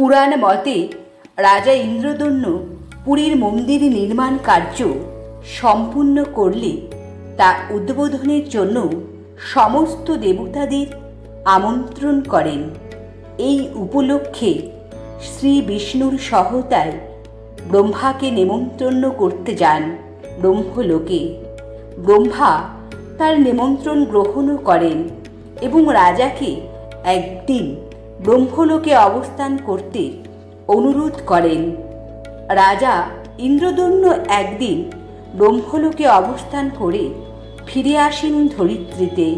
পুরাণ মতে রাজা ইন্দ্রদন্য পুরীর মন্দির নির্মাণ কার্য সম্পূর্ণ করলে তা উদ্বোধনের জন্য সমস্ত দেবতাদের আমন্ত্রণ করেন। এই উপলক্ষে শ্রী বিষ্ণুর সহতায় ব্রহ্মাকে নেমন্ত্রণ করতে যান ব্রহ্মলোকে। ব্রহ্মা তার নিমন্ত্রণ গ্রহণও করেন এবং রাজাকে একদিন ব্রহ্মলোকে অবস্থান করতে অনুরোধ করেন। রাজা ইন্দ্রদন্য একদিন ব্রহ্মলোকে অবস্থান করে ফিরে আসেন ধরিত্রীতে।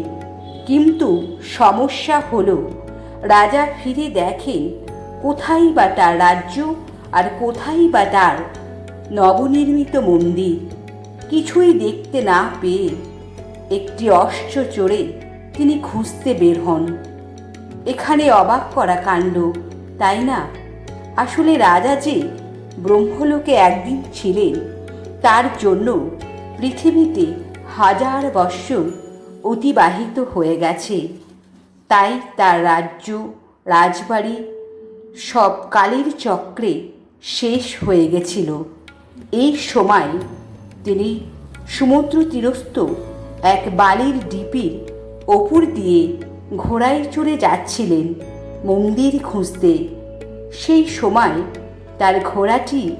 কিন্তু সমস্যা হল, রাজা ফিরে দেখেন কোথায় বা তার রাজ্য আর কোথায় বা তার নবনির্মিত মন্দির। কিছুই দেখতে না পেয়ে একটি অশ্ব চড়ে তিনি খুঁজতে বের হন। এখানে অবাক করা কাণ্ড, তাই না? আসলে রাজা যে ব্রহ্মলোকে একদিন ছিলেন, তার জন্য পৃথিবীতে হাজার বৎসর অতিবাহিত হয়ে গেছে। তাই তার রাজ্য, রাজবাড়ি সব কালের চক্রে শেষ হয়ে গেছিল। এই সময় তিনি সমুদ্র তীরস্থ এক বালির ডিপির ওপর দিয়ে ঘোড়ায় চড়ে যাচ্ছিলেন মন্দির খুঁজতে। সেই সময় তার ঘোড়াটি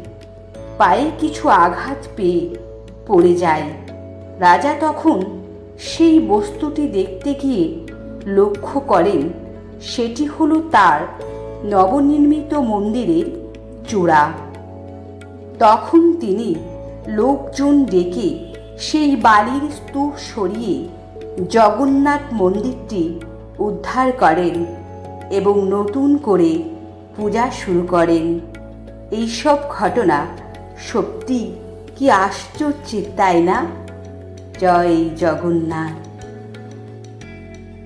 পায়ে কিছু আঘাত পেয়ে পড়ে যায়। রাজা তখন সেই বস্তুটি দেখতে গিয়ে লক্ষ্য করেন, সেটি হলো তার নবনির্মিত মন্দিরের চূড়া। তখন তিনি লোকজন ডেকে সেই বালির স্তূপ সরিয়ে জগন্নাথ মন্দিরটি উদ্ধার করেন এবং নতুন করে পূজা শুরু করেন। এইসব ঘটনা সত্যি কি আশ্চর্যের তাই না? জয় জগন্নাথ।